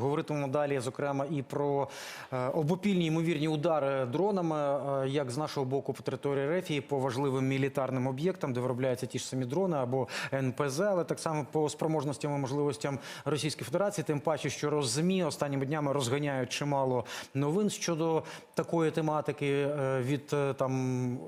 Говоритимемо далі, зокрема, і про е, обопільні ймовірні удари дронами, е, як з нашого боку по території Рефії, по важливим мілітарним об'єктам, де виробляються ті ж самі дрони або НПЗ, але так само по спроможностям і можливостям Російської Федерації. Тим паче, що Роззмі останніми днями розганяють чимало новин щодо такої тематики е, від там.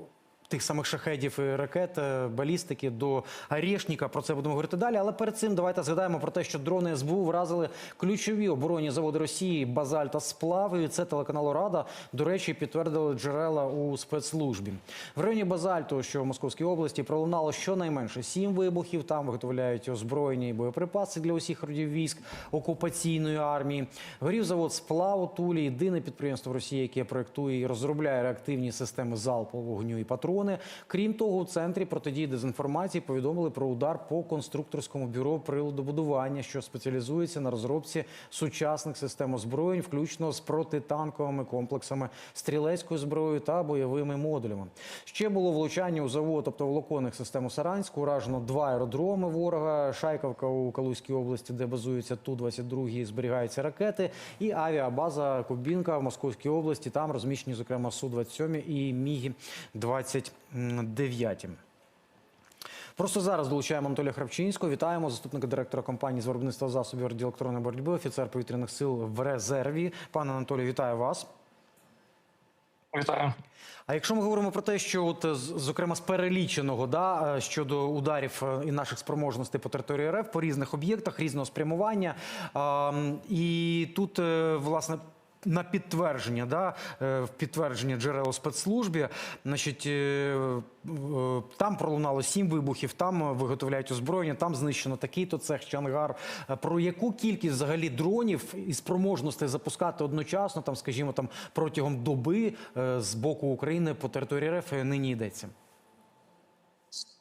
Тих самих шахедів і ракет, е, балістики до Арєшніка. Про це будемо говорити далі. Але перед цим давайте згадаємо про те, що дрони СБУ вразили ключові оборонні заводи Росії Базальт та Сплав. І це телеканалу Рада. До речі, підтвердили джерела у спецслужбі. В районі Базальту, що в Московській області, пролунало щонайменше сім вибухів. Там виготовляють озброєні боєприпаси для усіх родів військ окупаційної армії. Горів завод Сплав у Тулі. Єдине підприємство в Росії, яке проектує і розробляє реактивні системи залпового вогню і патрони. Крім того, у центрі протидії дезінформації повідомили про удар по конструкторському бюро приладобудування, що спеціалізується на розробці сучасних систем озброєнь, включно з протитанковими комплексами, стрілецькою зброєю та бойовими модулями. Ще було влучання у завод оптоволоконних систем у Саранську. Уражено два аеродроми ворога. Шайковка у Калузькій області, де базуються Ту-22 зберігаються ракети, і авіабаза Кубінка в Московській області. Там розміщені, зокрема, Су-27 і Мігі 29 Просто зараз долучаємо Анатолія Храпчинського. Вітаємо заступника директора компанії з виробництва засобів радіоелектронної боротьби, офіцер повітряних сил в резерві. Пане Анатолію, вітаю вас. Вітаю. А якщо ми говоримо про те, що от зокрема з переліченого да е, щодо ударів е, і наших спроможностей по території РФ по різних об'єктах різного спрямування, і тут е, власне. На підтвердження, да, е, в підтвердження джерел спецслужбі, значить, е, е, там пролунало сім вибухів, там виготовляють озброєння, там знищено такий-то цех чи ангар. Е, Про яку кількість взагалі дронів і спроможностей запускати одночасно, там, скажімо, там протягом доби з боку України по території РФ нині йдеться?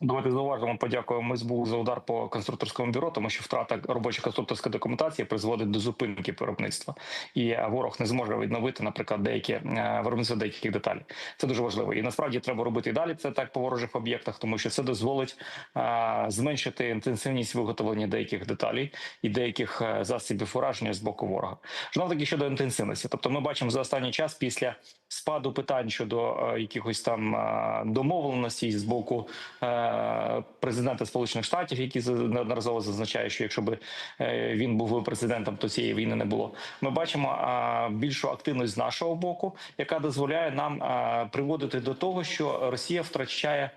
Давайте зауважимо, подякуємо СБУ за удар по конструкторському бюро, тому що втрата робочої конструкторської документації призводить до зупинки виробництва, і е, ворог не зможе відновити, наприклад, деякі е, виробництво деяких деталей. Це дуже важливо. І насправді треба робити і далі. Це так по ворожих об'єктах, тому що це дозволить е, зменшити інтенсивність виготовлення деяких деталей і деяких засобів ураження з боку ворога. Знову таки щодо інтенсивності. Тобто, ми бачимо за останній час після спаду питань щодо е, якихось там е, домовленостей з боку е, президента Сполучених Штатів, за- неодноразово зазначає, що якщо би е, він був президентом, то цієї війни не було. Ми бачимо більшу активність з нашого боку, яка дозволяє нам приводити до того, що Росія втрачає.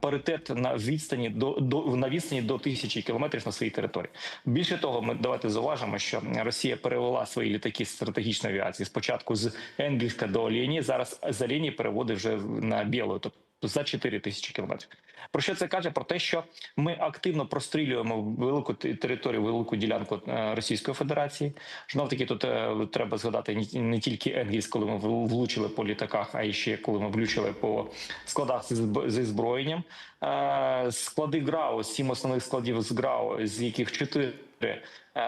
Паритет на відстані до, до на відстані до тисячі кілометрів на своїй території. Більше того, ми давайте зауважимо, що Росія перевела свої літаки з стратегічної авіації спочатку з Енгельська до Олені. Зараз з Олені переводить вже на Білу, тобто за 4 тисячі кілометрів. Про що це каже? Про те, що ми активно прострілюємо велику територію, велику ділянку е, Російської Федерації. Знов таки тут е, треба згадати не- тільки Енгельс, коли ми влучили по літаках, а й ще коли ми влучили по складах зі зброєнням. Е, Склади ГРАУ, сім основних складів з ГРАУ, з яких чотири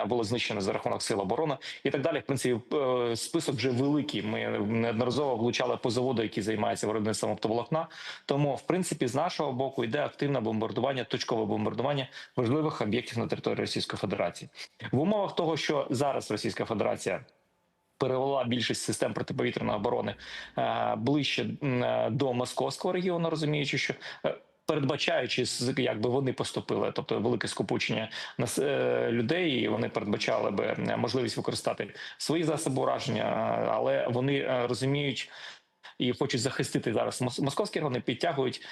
було знищено за рахунок сил оборони і так далі. В принципі, е, список вже великий. Ми неодноразово влучали по заводу, які займаються виробництвом оптоволокна. Тому, в принципі, з нашого боку йде активне бомбардування, точкове бомбардування важливих об'єктів на території Російської Федерації в умовах того, що зараз Російська Федерація. Перевела більшість систем протиповітряної оборони е, ближче е, до московського регіону, розуміючи, що е, передбачаючи з- якби вони поступили, тобто велике скупучення нас е, людей, і вони передбачали би е, можливість використати свої засоби ураження, е, але вони розуміють. І хочуть захистити зараз мос- московські вони підтягують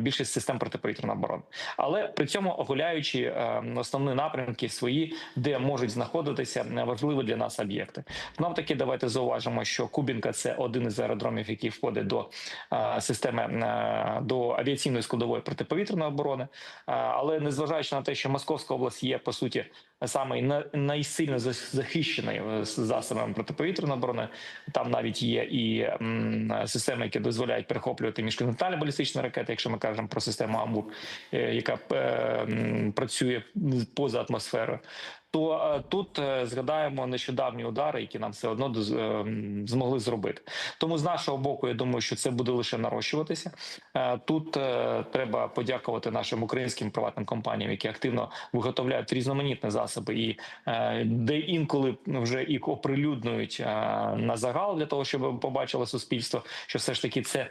більшість систем протиповітряної оборони, але при цьому оголяючи е, основні напрямки свої, де можуть знаходитися е, важливі для нас об'єкти. Нам таки давайте зауважимо, що Кубінка це один із аеродромів, який входить до е, системи до авіаційної складової протиповітряної оборони. Але незважаючи на те, що Московська область є по суті саме найсильно захищеною засобами протиповітряної оборони, там навіть є і системи, які дозволяють перехоплювати міжконтинентальні балістичні ракети, якщо ми кажемо про систему АМУР, е, яка е, працює поза атмосферою. То е, тут е, згадаємо нещодавні удари, які нам все одно е, змогли зробити. Тому з нашого боку, я думаю, що це буде лише нарощуватися. Тут треба подякувати нашим українським приватним компаніям, які активно виготовляють різноманітні засоби, і де інколи вже їх оприлюднюють е, на загал для того, щоб побачило суспільство, що все ж таки це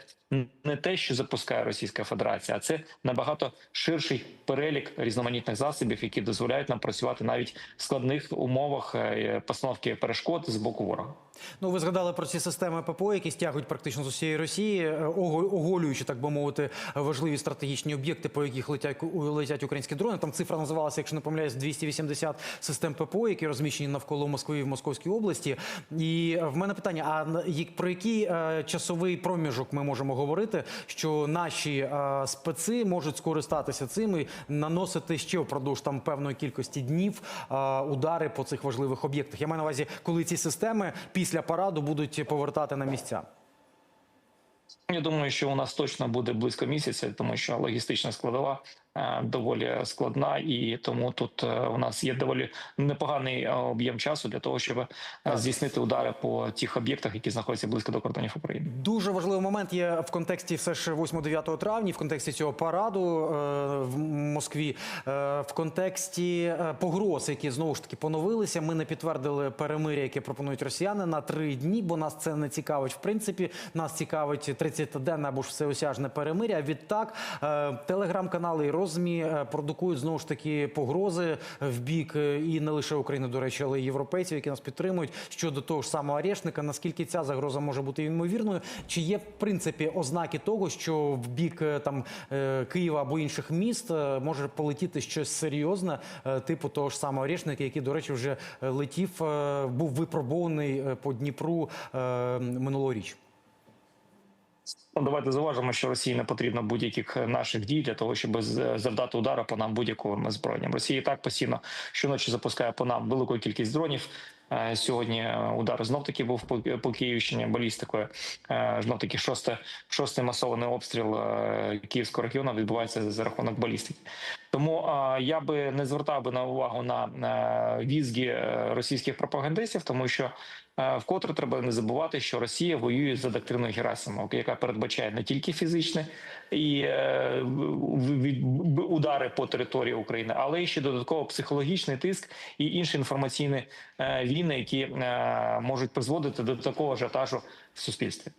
не те, що запускає Російська Федерація, а це набагато ширший перелік різноманітних засобів, які дозволяють нам працювати навіть складних умовах е, постановки перешкод з боку ворога. Ну, ви згадали про ці системи ППО, які стягують практично з усієї Росії, е, ого- оголюючи, так би мовити, важливі стратегічні об'єкти, по яких летять, летять українські дрони. Там цифра називалася, якщо не помиляюсь, 280 систем ППО, які розміщені навколо Москви в Московській області. І е, в мене питання: а про який часовий проміжок ми можемо говорити, що наші специ можуть скористатися цим і наносити ще впродовж там певної кількості днів удари по цих важливих об'єктах? Я маю на увазі, коли ці системи після параду будуть повертати на місця. Я думаю, що у нас точно буде близько місяця, тому що логістична складова доволі складна, і тому тут е, у нас є доволі непоганий е, об'єм часу для того, щоб е, здійснити удари по тих об'єктах, які знаходяться близько до кордонів України. Дуже важливий момент є в контексті все ж 8-9 травня, в контексті цього параду е, в Москві, е, в контексті е, погроз, які знову ж таки поновилися. Ми не підтвердили перемиря, яке пропонують росіяни на три дні, бо нас це не цікавить. В принципі, нас цікавить 30-денне або ж всеосяжне перемиря. Відтак, е, телеграм-канали і розмі е, продукують знову ж таки погрози в бік е, і не лише України, до речі, але й європейців, які нас підтримують щодо того ж самого Арешника. Наскільки ця загроза може бути ймовірною? Чи є в принципі ознаки того, що в бік е, там Києва або інших міст може полетіти щось серйозне, типу того ж самого Арешника, який, до речі, вже летів, був випробований по Дніпру минулоріч? Ну, давайте зауважимо, що Росії не потрібно будь-яких наших дій для того, щоб з- завдати удару по нам будь-яким зброєнням. Росія і так постійно щоночі запускає по нам велику кількість дронів. Е, Сьогодні е, удар знов таки був по, Київщині балістикою. Е, Знов таки шосте, шостий масований обстріл е, Київського регіону відбувається за рахунок балістики. Тому я би не звертав би на увагу на е, візги е, російських пропагандистів, тому що е, вкотре треба не забувати, що Росія воює за доктриною Герасимова, яка передбачає не тільки фізичне і удари по території України, але й ще додатково психологічний тиск і інші інформаційні війни, які можуть призводити до такого ажіотажу в суспільстві.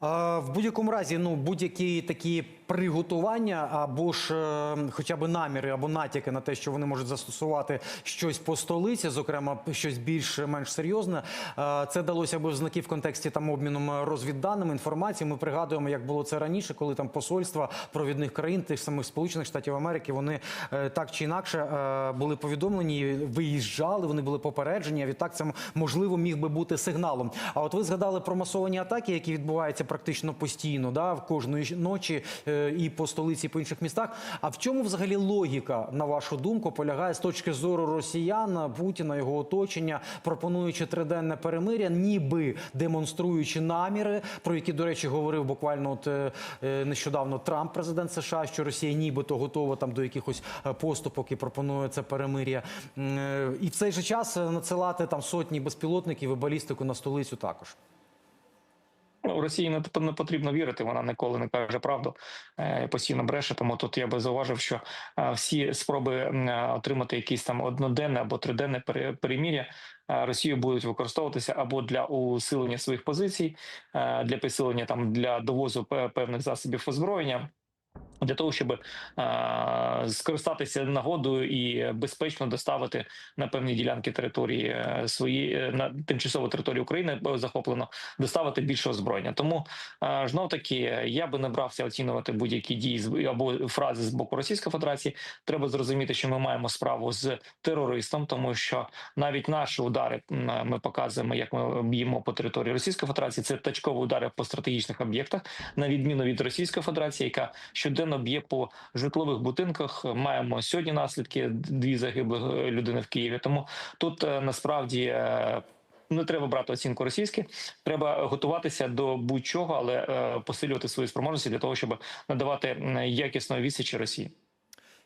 В будь-якому разі, ну будь-які такі приготування або ж е, хоча б наміри або натяки на те, що вони можуть застосувати щось по столиці, зокрема щось більш-менш серйозне. е, Це далося би в знаки в контексті там обміном розвідданими інформацією. Ми пригадуємо, як було це раніше, коли там посольства провідних країн, тих самих Сполучених Штатів Америки, вони е, так чи інакше е, були повідомлені, виїжджали, вони були попереджені. А відтак це можливо міг би бути сигналом. А от ви згадали про масовані атаки, які відбуваються практично постійно, да, в кожної ночі е, і по столиці, і по інших містах. А в чому взагалі логіка, на вашу думку, полягає з точки зору росіян, Путіна, його оточення, пропонуючи триденне перемиря, ніби демонструючи наміри, про які, до речі, говорив буквально от е, е, нещодавно Трамп, президент США, що Росія нібито готова там до якихось поступок і пропонує це перемиря. І в цей же час надсилати там сотні безпілотників і балістику на столицю також. Ну, Росії не, не потрібно вірити, вона ніколи не каже правду, е, постійно бреше. Тому тут я би зауважив, що е, всі спроби е, отримати якісь там одноденне або триденне пере- переміря Росію будуть використовуватися або для усилення своїх позицій, для підсилення там для довозу певних засобів озброєння. Для того щоб е, скористатися нагодою і безпечно доставити на певні ділянки території е, свої е, на тимчасову територію України захоплено, доставити більше озброєння. Тому е, знов таки я би не брався оцінювати будь-які дії або фрази з боку Російської Федерації. Треба зрозуміти, що ми маємо справу з терористом, тому що навіть наші удари ми показуємо, як ми б'ємо по території Російської Федерації. Це точкові удари по стратегічних об'єктах, на відміну від Російської Федерації, яка щоденно б'є по житлових будинках. Маємо сьогодні наслідки дві загиблих е, людини в Києві. Тому тут е, насправді. е, Не треба брати оцінку російське, треба готуватися до будь-чого, але посилювати свої спроможності для того, щоб надавати якісну відсічі Росії.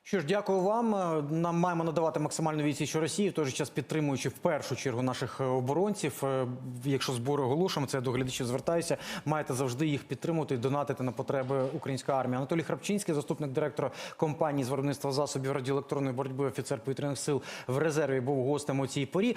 Що ж, дякую вам. Е, Нам маємо надавати максимальну відсіч Росії, в той же час підтримуючи в першу чергу наших е, оборонців. Е, Якщо збори оголошуємо, це я до глядачів звертаюся. Маєте завжди їх підтримувати і донатити на потреби української армії. Анатолій Храпчинський, заступник директора компанії з виробництва засобів радіоелектронної боротьби, офіцер повітряних сил в резерві, був гостем у цій порі.